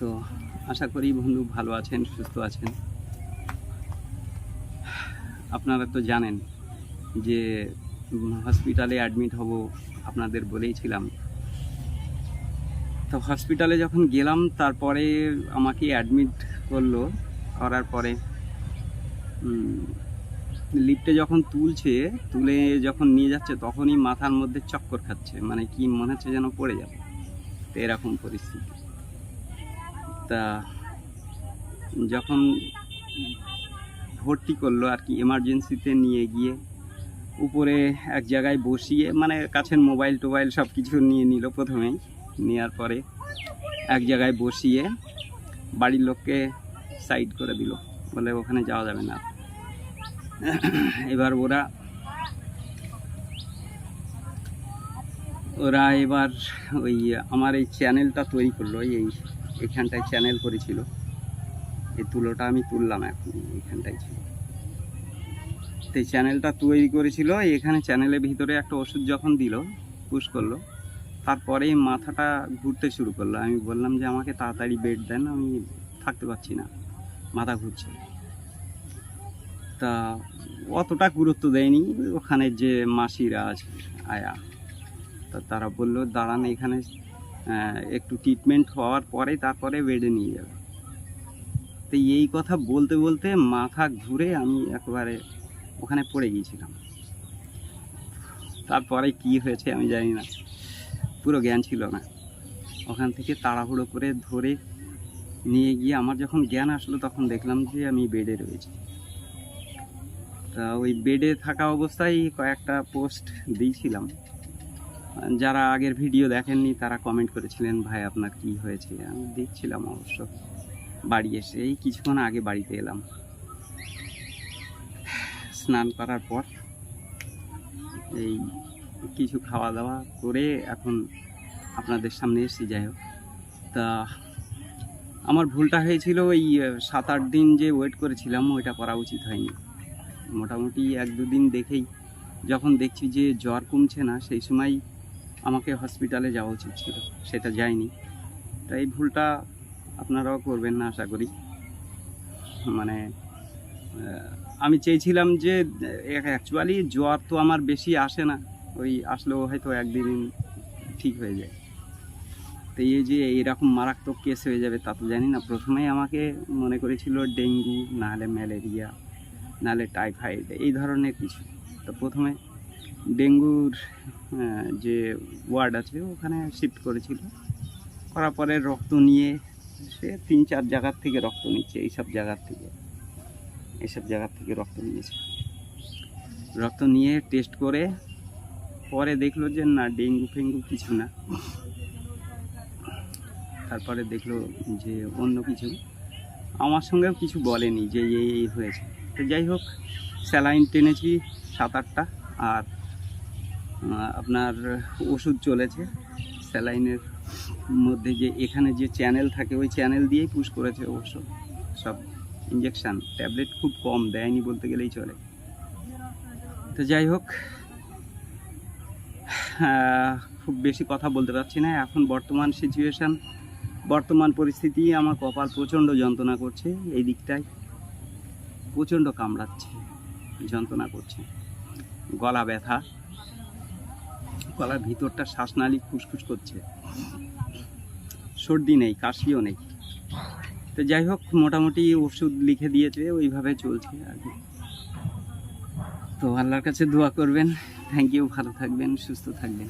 তো আশা করি বন্ধু ভালো আছেন, সুস্থ আছেন। আপনারা তো জানেন যে হসপিটালে অ্যাডমিট হব আপনাদের বলেইছিলাম তো হসপিটালে যখন গেলাম, তারপরে আমাকে অ্যাডমিট করল, করার পরে লিফটে যখন তুলছে, তুলে যখন নিয়ে যাচ্ছে, তখনই মাথার মধ্যে চক্কর খাচ্ছে মানে কি মনে হচ্ছে যেন পড়ে যাবে। তো এরকম পরিস্থিতি। তা যখন ভর্তি করল আর কি এমার্জেন্সিতে নিয়ে গিয়ে, উপরে এক জায়গায় বসিয়ে মানে কাছের মোবাইল টোবাইল সব কিছু নিয়ে নিল প্রথমেই। নেওয়ার পরে এক জায়গায় বসিয়ে বাড়ির লোককে সাইড করে দিল। বলে ওখানে যাওয়া যাবে না। এবার ওরা ওরা এবার ওই আমার এই চ্যানেলটা তৈরি করল, এই এখানটায় চ্যানেল করেছিল। এই তুলোটা আমি তুললাম এখন, এখানটায় ছিল। তো এই চ্যানেলটা তৈরি করেছিল এখানে চ্যানেলের ভিতরে একটা ওষুধ যখন দিল পুশ করল তারপরেই মাথাটা ঘুরতে শুরু করল। আমি বললাম যে, আমাকে তাড়াতাড়ি বেড দেন, আমি থাকতে পারছি না, মাথা ঘুরছে। তা অতটা গুরুত্ব দেয়নি, ওখানে যে মাসিরা আছে আয়া, তা তারা বলল, দাঁড়ান, এখানে একটু ট্রিটমেন্ট হওয়ার পরে তারপরে বেডে নিয়ে যাবে। তো এই কথা বলতে বলতে মাথা ঘুরে আমি একেবারে ওখানে পড়ে গিয়েছিলাম। তারপরে কি হয়েছে আমি জানি না। পুরো জ্ঞান ছিল না। ওখান থেকে তাড়াহুড়ো করে ধরে নিয়ে গিয়ে আমার যখন জ্ঞান আসলো তখন দেখলাম যে আমি বেডে রয়েছি। তা ওই বেডে থাকা অবস্থায় কয়েকটা পোস্ট দিয়েছিলাম। যারা আগের ভিডিও দেখেননি, তারা কমেন্ট করেছিলেন, ভাই, আপনার কি হয়েছে? আমি দেখছিলাম অবশ্য, বাড়ি এসে। এই কিছুক্ষণ আগে বাড়িতে এলাম। স্নান করার পর এই কিছু খাওয়া দাওয়া করে এখন আপনাদের সামনে এসেছি, যাই হোক। তা আমার ভুলটা হয়েছিল ওই সাত আট দিন যে ওয়েট করেছিলাম, ওইটা করা উচিত হয়নি। মোটামুটি এক দুদিন দেখেই, যখন দেখছি যে জ্বর কমছে না, সেই সময় আমাকে হসপিটালে যাওয়া উচিত ছিল, সেটা যায়নি। তাই ভুলটা আপনারাও করবেন না, আশা করি। মানে আমি চেয়েছিলাম যে অ্যাকচুয়ালি জ্বর তো আমার বেশি আসে না, ওই আসলেও হয়তো একদিন ঠিক হয়ে যায়। তো এই যে, এইরকম মারাত্মক কেস হয়ে যাবে, তা তো জানি না। প্রথমেই আমাকে মনে করেছিল ডেঙ্গু, নাহলে ম্যালেরিয়া, নাহলে টাইফয়েড এই ধরনের কিছু। তো প্রথমে ডেঙ্গুর যে ওয়ার্ড আছে, ওখানে শিফট করেছিল। করার পরে রক্ত নিয়ে সে তিন চার জায়গার থেকে রক্ত নিচ্ছে, এইসব জায়গার থেকে। এইসব জায়গার থেকে রক্ত নিয়েছে। রক্ত নিয়ে টেস্ট করে, পরে দেখল যে না, ডেঙ্গু ফেঙ্গু কিছু না। তারপরে দেখল যে অন্য কিছু। আমার সঙ্গেও কিছু বলেনি যে এই এই হয়েছে। তো যাই হোক, স্যালাইন টেনেছি সাত আটটা, আর আপনার ওষুধ চলেছে, স্যালাইনের মধ্যে যে এখানে যে চ্যানেল থাকে, ওই চ্যানেল দিয়েই পুশ করেছে অবশ্য। সব ইঞ্জেকশান ট্যাবলেট খুব কম, দেয়নি বলতে গেলেই চলে। তো যাই হোক খুব বেশি কথা বলতে পারছি না। এখন বর্তমান সিচুয়েশান বর্তমান পরিস্থিতি, আমার কপাল প্রচণ্ড যন্ত্রণা করছে এই দিকটায়। প্রচণ্ড কামড়াচ্ছে, যন্ত্রণা করছে। গলা ব্যথা। গলার ভিতরটা শ্বাসনালী খুসখুস করছে। সর্দি নেই, কাশিও নেই। তো যাই হোক, মোটামুটি ওষুধ লিখে দিয়েছে, ওইভাবে চলছে আর কি। তো আল্লাহর কাছে দোয়া করবেন। থ্যাংক ইউ ভালো থাকবেন, সুস্থ থাকবেন।